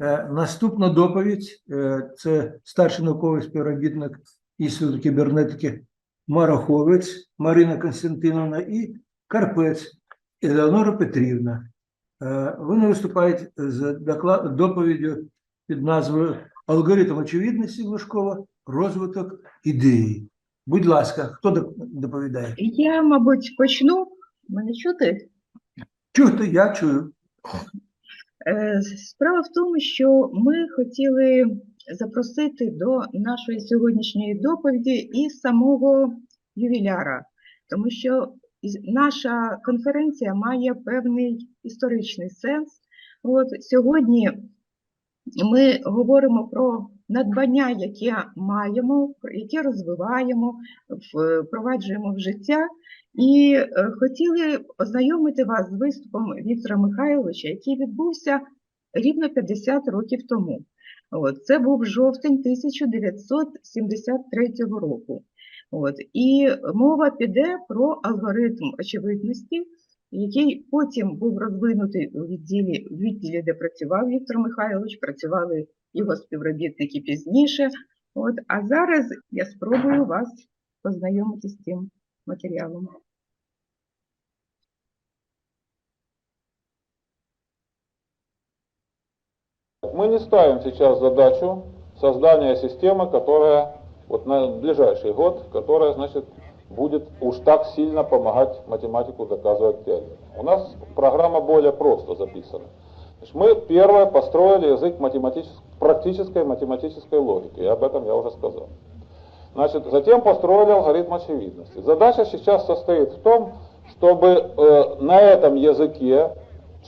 Е, Наступна доповідь е, це старший науковий співробітник Інституту кібернетики Мараховець Марина Константиновна і Карпець Елеонора Петрівна. Е, Вони виступають з доповіддю під назвою Алгоритм очевидності Глушкова, розвиток ідеї. Будь ласка, хто доповідає? Я, мабуть, почну. Мене чути? Чути, я чую. Е, Справа в тому, що ми хотіли запросити до нашої сьогоднішньої доповіді і самого ювіляра, тому що наша конференція має певний історичний сенс. От сьогодні ми говоримо про надбання, яке маємо, яке розвиваємо, впроваджуємо в життя. І е, хотіли ознайомити вас з виступом Віктора Михайловича, який відбувся рівно 50 років тому. От, це був жовтень 1973 року. От, і мова піде про алгоритм очевидності, який потім був розвинутий у відділі, в відділі, де працював Віктор Михайлович, працювали його співробітники пізніше. От, а зараз я спробую вас познайомити з цим матеріалом. Мы не ставим сейчас задачу создания системы, которая вот на ближайший год, которая, значит, будет уж так сильно помогать математику доказывать теорему. У нас программа более просто записана. Значит, мы первое построили язык математической, практической математической логики, и об этом я уже сказал. Значит, затем построили алгоритм очевидности. Задача сейчас состоит в том, чтобы э, на этом языке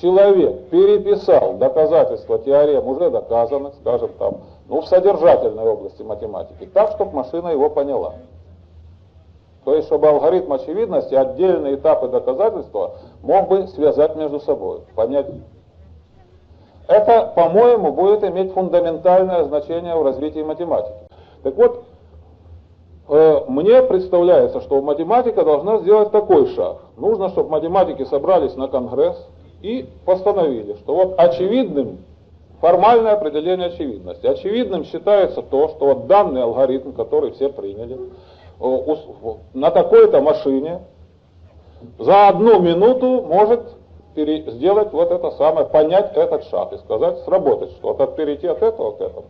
человек переписал доказательства теорем, уже доказанных, скажем там, ну, в содержательной области математики, так, чтобы машина его поняла. То есть, чтобы алгоритм очевидности отдельные этапы доказательства мог бы связать между собой, понять. Это, по-моему, будет иметь фундаментальное значение в развитии математики. Так вот, Э, Мне представляется, что математика должна сделать такой шаг. Нужно, чтобы математики собрались на конгресс и постановили, что вот очевидным, формальное определение очевидности. Очевидным считается то, что вот данный алгоритм, который все приняли, э, на такой-то машине за одну минуту может сделать вот это самое, понять этот шаг и сказать, сработать что-то, перейти от этого к этому.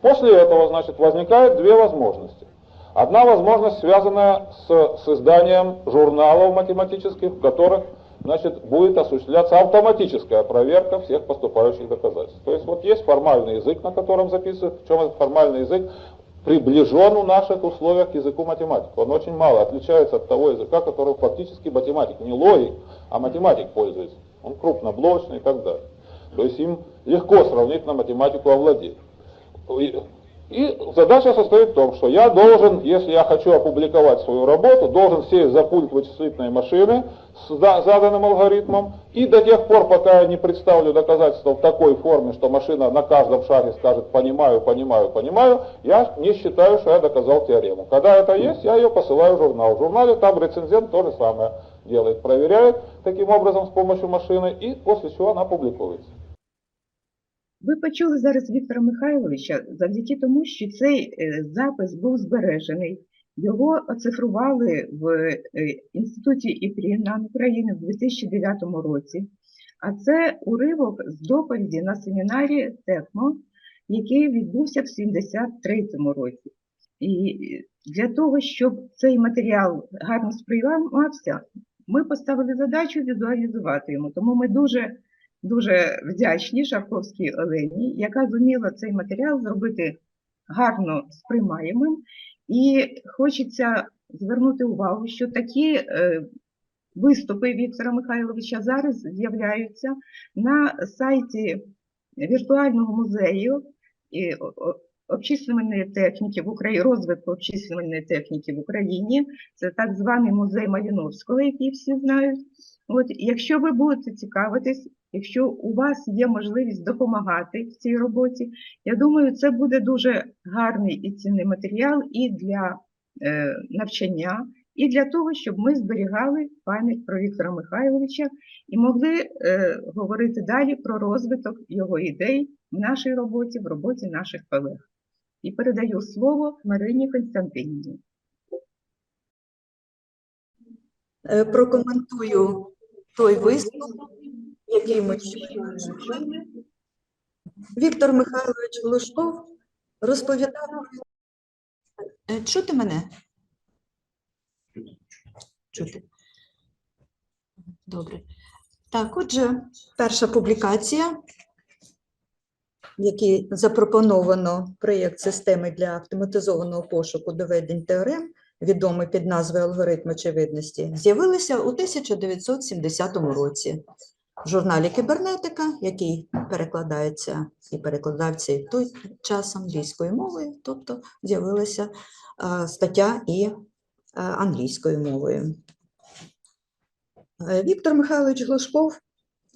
После этого, значит, возникают две возможности. Одна возможность, связанная с созданием журналов математических, в которых значит, будет осуществляться автоматическая проверка всех поступающих доказательств. То есть вот есть формальный язык, на котором записывают, причем этот формальный язык приближен в наших условиях к языку математики. Он очень мало отличается от того языка, который фактически математик, не логик, а математик пользуется. Он крупноблочный и так далее. То есть им легко сравнительно математику овладеть. И- задача состоит в том, что я должен, если я хочу опубликовать свою работу, должен сесть за пульт вычислительной машины с за- заданным алгоритмом, и до тех пор, пока я не представлю доказательства в такой форме, что машина на каждом шаге скажет «понимаю, понимаю, понимаю», я не считаю, что я доказал теорему. Когда это есть, я ее посылаю в журнал. В журнале там рецензент то же самое делает, проверяет таким образом с помощью машины, и после чего она публикуется. Ви почули зараз Віктора Михайловича завдяки тому, що цей е, запис був збережений. Його оцифрували в е, Інституті ІПРІНАН України в 2009 році. А це уривок з доповіді на семінарі ТЕКМО, який відбувся в 73 році. І для того, щоб цей матеріал гарно сприймався, ми поставили задачу візуалізувати йому. Тому ми дуже дуже вдячні Шавковській Олені, яка зуміла цей матеріал зробити гарно сприймаємим. І хочеться звернути увагу, що такі е, виступи Віктора Михайловича зараз з'являються на сайті віртуального музею обчислювальної техніки в Україні, розвитку обчислювальної техніки в Україні. Це так званий музей Маліновського, який всі знають. От, якщо ви будете цікавитись, якщо у вас є можливість допомагати в цій роботі, я думаю, це буде дуже гарний і цінний матеріал і для е, навчання, і для того, щоб ми зберігали пам'ять про Віктора Михайловича і могли е, говорити далі про розвиток його ідей в нашій роботі, в роботі наших колег. І передаю слово Марині Константинівні. Е, прокоментую той виступ, який ми щойно чули. Віктор Михайлович Глушков розповідав. Е, Чути мене? Чути. Добре. Так, отже, перша публікація, в якій запропоновано проєкт системи для автоматизованого пошуку доведень теорем, відомий під назвою алгоритм очевидності, з'явилися у 1970 році в журналі Кібернетика, який перекладається і перекладався і той час англійською мовою, тобто з'явилася е, стаття і е, англійською мовою. Е, Віктор Михайлович Глушков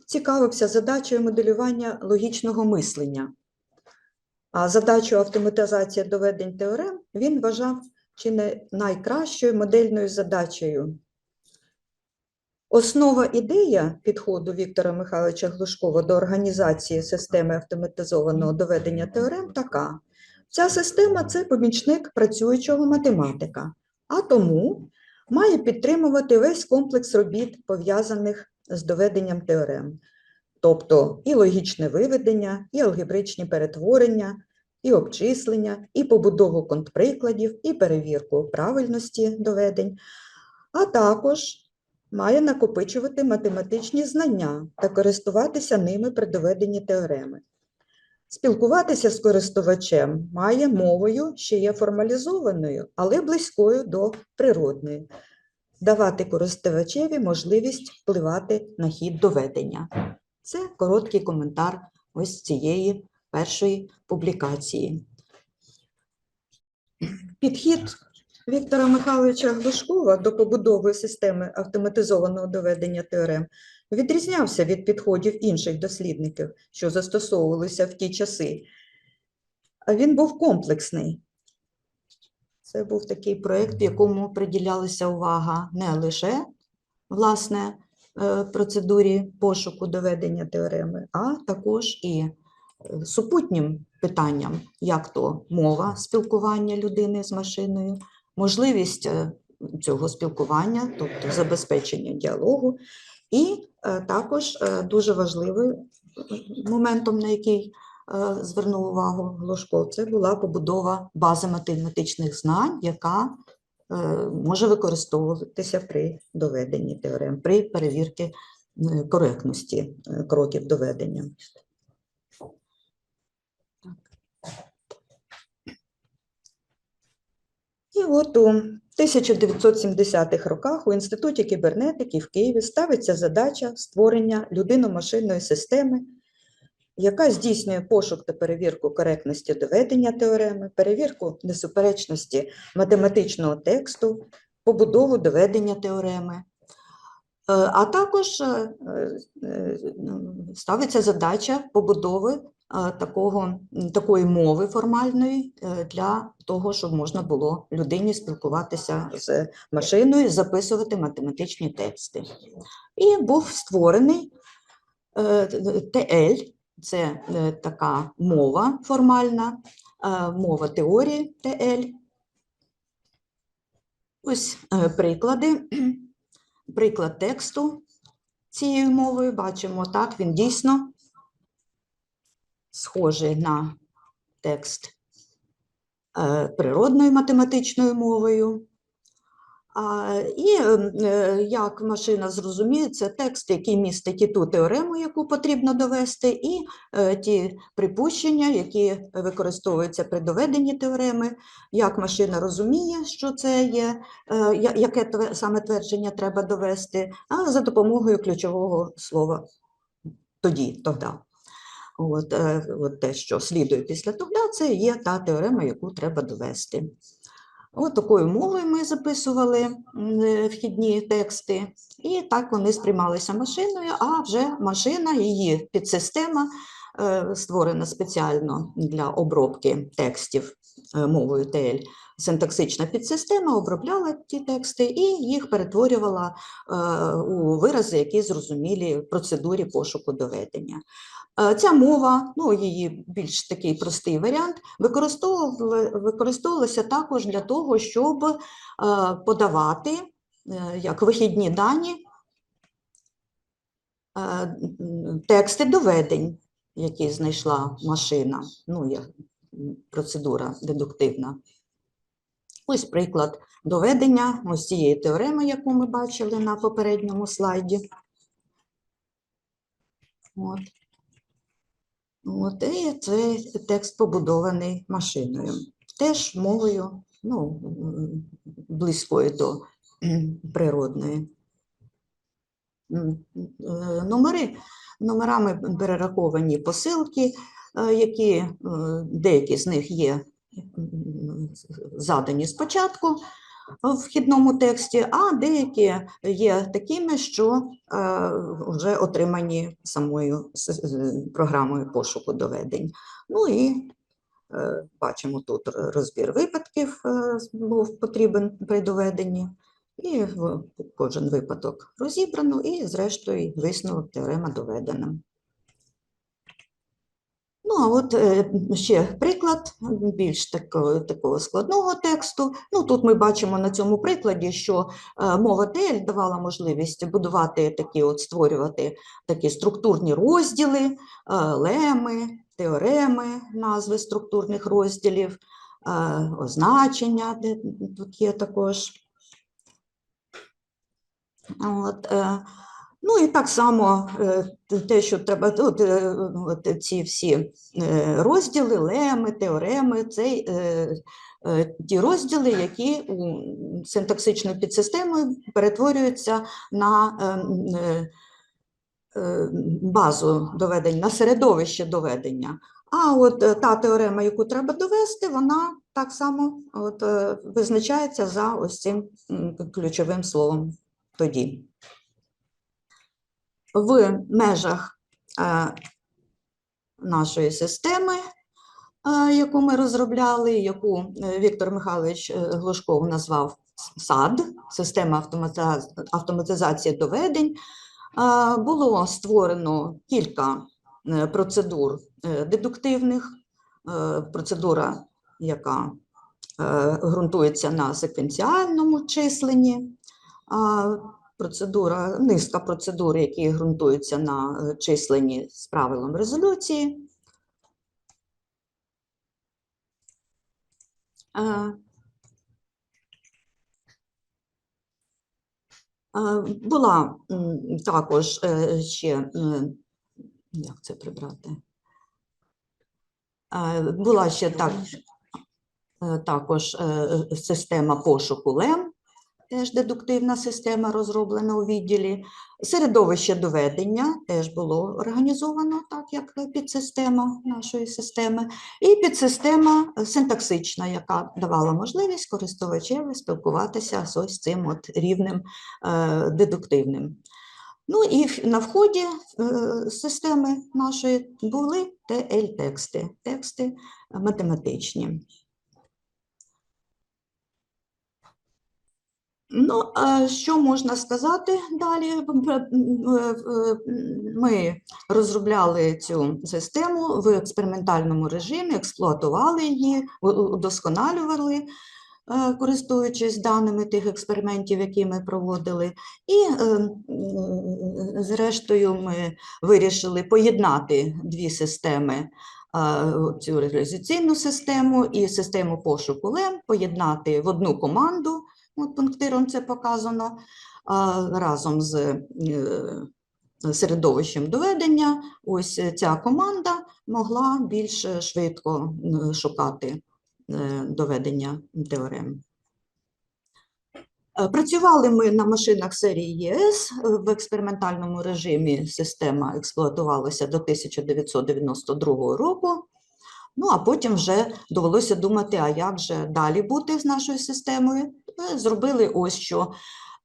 цікавився задачею моделювання логічного мислення. А задачу автоматизації доведень теорем він вважав чи не найкращою модельною задачею. Основа ідея підходу Віктора Михайловича Глушкова до організації системи автоматизованого доведення теорем така. Ця система це помічник працюючого математика, а тому має підтримувати весь комплекс робіт, пов'язаних з доведенням теорем, тобто і логічне виведення, і алгебричні перетворення, і обчислення, і побудову контрприкладів, і перевірку правильності доведень, а також має накопичувати математичні знання та користуватися ними при доведенні теореми. Спілкуватися з користувачем має мовою, що є формалізованою, але близькою до природної, давати користувачеві можливість впливати на хід доведення. Це короткий коментар ось цієї першої публікації. Підхід Віктора Михайловича Глушкова до побудови системи автоматизованого доведення теорем відрізнявся від підходів інших дослідників, що застосовувалися в ті часи. Він був комплексний. Це був такий проєкт, якому приділялася увага не лише власне е, процедурі пошуку доведення теореми, а також і е, супутнім питанням, як то мова спілкування людини з машиною, можливість е, цього спілкування, тобто забезпечення діалогу, і е, також е, дуже важливим моментом, на який звернув увагу Глушков, це була побудова бази математичних знань, яка може використовуватися при доведенні теорем, при перевірці коректності кроків доведення. І от у 1970-х роках у Інституті кібернетики в Києві ставиться задача створення людино-машинної системи, яка здійснює пошук та перевірку коректності доведення теореми, перевірку несуперечності математичного тексту, побудову доведення теореми. Е, А також е, е, ставиться задача побудови такого, такої мови формальної е, для того, щоб можна було людині спілкуватися з машиною, записувати математичні тексти. І був створений е, ТЛ, це е, така мова формальна, мова теорії ТЛ. Ось приклади. Приклад тексту цією мовою бачимо, так, він дійсно схожий на текст е, природною математичною мовою. І е, е, як машина зрозуміє, це текст, який містить і ту теорему, яку потрібно довести, і ті припущення, які використовуються при доведенні теореми, як машина розуміє, що це є, яке саме твердження треба довести, а за допомогою ключового слова тоді, тогда. От, е, от те, що слідує після того, це є та теорема, яку треба довести. От такою мовою ми записували е, вхідні тексти, і так вони сприймалися машиною, а вже машина, її підсистема, е, створена спеціально для обробки текстів мовою ТЛ, синтаксична підсистема обробляла ті тексти і їх перетворювала е, у вирази, які зрозумілі в процедурі пошуку доведення. Е, Ця мова, ну її більш такий простий варіант, використовувалася також для того, щоб е, подавати е, як вихідні дані е, тексти доведень, які знайшла машина, ну, процедура дедуктивна. Ось приклад доведення ось цієї теореми, яку ми бачили на попередньому слайді. От. От, і це текст побудований машиною. Теж мовою ну, близькою до природної. Е, Номери, номерами перераховані посилки, які е, деякі з них є задані спочатку в вхідному тексті, а деякі є такими, що е, вже отримані самою програмою пошуку доведень. Ну і е, бачимо тут розбір випадків е, був потрібен при доведенні, і кожен випадок розібрано, і зрештою висновок теорема доведена. Ну, а от е, ще приклад більш такого, такого складного тексту. Ну, тут ми бачимо на цьому прикладі, що е, мова ТЛ давала можливість будувати такі, от створювати такі структурні розділи, е, леми, теореми, назви структурних розділів, е, означення, тут є також. От, е, Ну і так само е, те, що треба, от, е, от ці всі е, розділи, леми, теореми, це ті розділи, які синтаксичною підсистемою перетворюються на базу доведень, на середовище доведення. А от та теорема, яку треба довести, вона так само от, визначається за ось цим ключовим словом тоді в межах е, нашої системи, е, яку ми розробляли, яку е, Віктор Михайлович Глушков назвав САД, система автоматизації доведень, було створено кілька процедур дедуктивних, процедура, яка ґрунтується на секвенціальному численні, процедура, низка процедур, які ґрунтуються на е, численні з правилом резолюції. Е, е, Була також ще, як це прибрати? Була ще так, також система пошуку ЛЕМ, теж дедуктивна система розроблена у відділі. Середовище доведення теж було організовано так, як підсистема нашої системи, і підсистема синтаксична, яка давала можливість користувачеві спілкуватися з ось цим от рівнем е, дедуктивним. Ну і на вході е, системи нашої були TL-тексти, тексти математичні. Ну, що можна сказати далі? Е, е, Ми розробляли цю систему в експериментальному режимі, експлуатували її, удосконалювали, е, користуючись даними тих експериментів, які ми проводили. І, зрештою, ми вирішили поєднати дві системи. Цю реалізаційну систему і систему пошуку ЛЕМ поєднати в одну команду, От пунктиром це показано разом з е, середовищем доведення. Ось е, ця команда могла більш е, швидко шукати доведення теорем. Працювали ми на машинах серії ЄС в експериментальному режимі. Система експлуатувалася до 1992 року. Ну, а потім вже довелося думати, а як же далі бути з нашою системою. Е, Зробили ось що.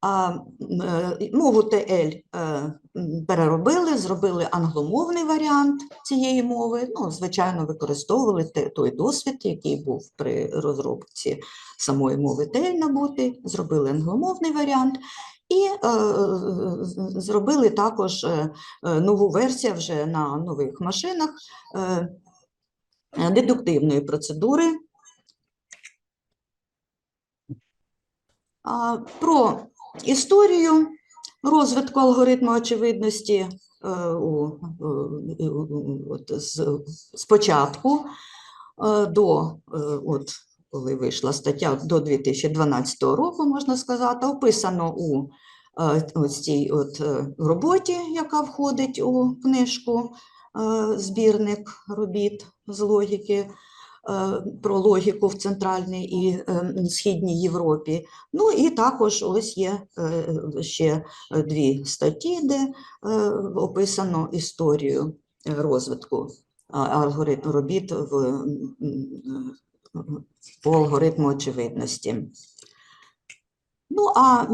Е, Мову ТЛ е, переробили, зробили англомовний варіант цієї мови. Ну, звичайно, використовували той досвід, який був при розробці самої мови ТЛ набути, зробили англомовний варіант. І е, зробили також е, е, нову версію вже на нових машинах е, е, дедуктивної процедури. Про історію розвитку алгоритму очевидності е, е, от, з, спочатку е, до е, от, коли вийшла стаття до 2012 року, можна сказати, описано у е, ось цій от е, роботі, яка входить у книжку е, збірник робіт з логіки е, про логіку в Центральній і е, Східній Європі. Ну і також ось є е, ще дві статті, де описано історію розвитку алгоритму робіт в, по алгоритму очевидності. Ну, а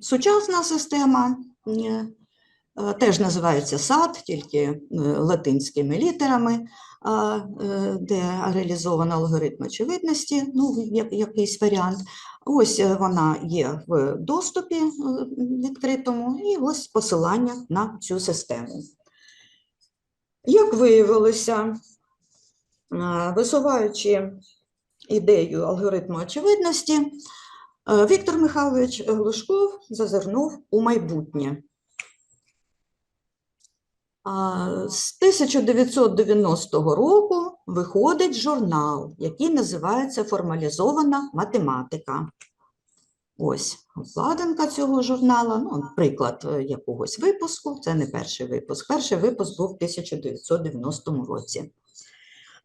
сучасна система теж називається САД, тільки латинськими літерами, е, де реалізовано алгоритм очевидності, ну, якийсь варіант. Ось е, вона є в доступі е, відкритому, і ось посилання на цю систему. Як виявилося, висуваючи ідею алгоритму очевидності, Віктор Михайлович Глушков зазирнув у майбутнє. З 1990 року виходить журнал, який називається Формалізована математика. Ось обкладинка цього журнала, ну, приклад е, якогось випуску. Це не перший випуск. Перший випуск був в 1990 році.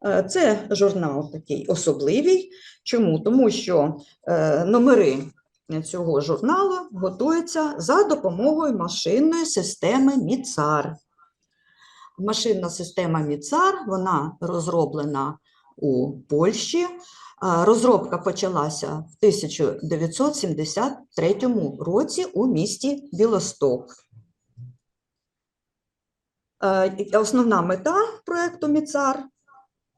Е, Це журнал такий особливий. Чому? Тому що е, номери цього журналу готуються за допомогою машинної системи МІЦАР. Машинна система МІЦАР вона розроблена у Польщі. Розробка почалася в 1973 році у місті Білосток. Е, Основна мета проекту МІЦАР,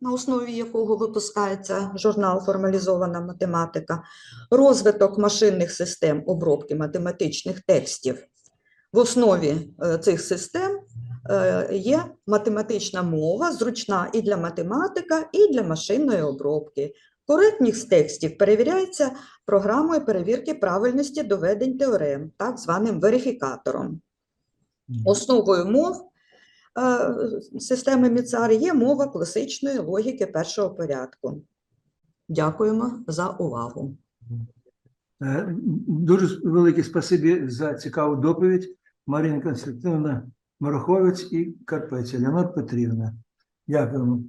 на основі якого випускається журнал Формалізована математика, розвиток машинних систем обробки математичних текстів. В основі е, цих систем е, є математична мова, зручна і для математика, і для машинної обробки. Коректність текстів перевіряється програмою перевірки правильності доведень теорем, так званим верифікатором. Основою мов е, системи Міцар є мова класичної логіки першого порядку. Дякуємо за увагу. Е, Дуже велике спасибі за цікаву доповідь. Марина Константиновна Мароховець і Карпець Леонор Петрівна. Дякуємо.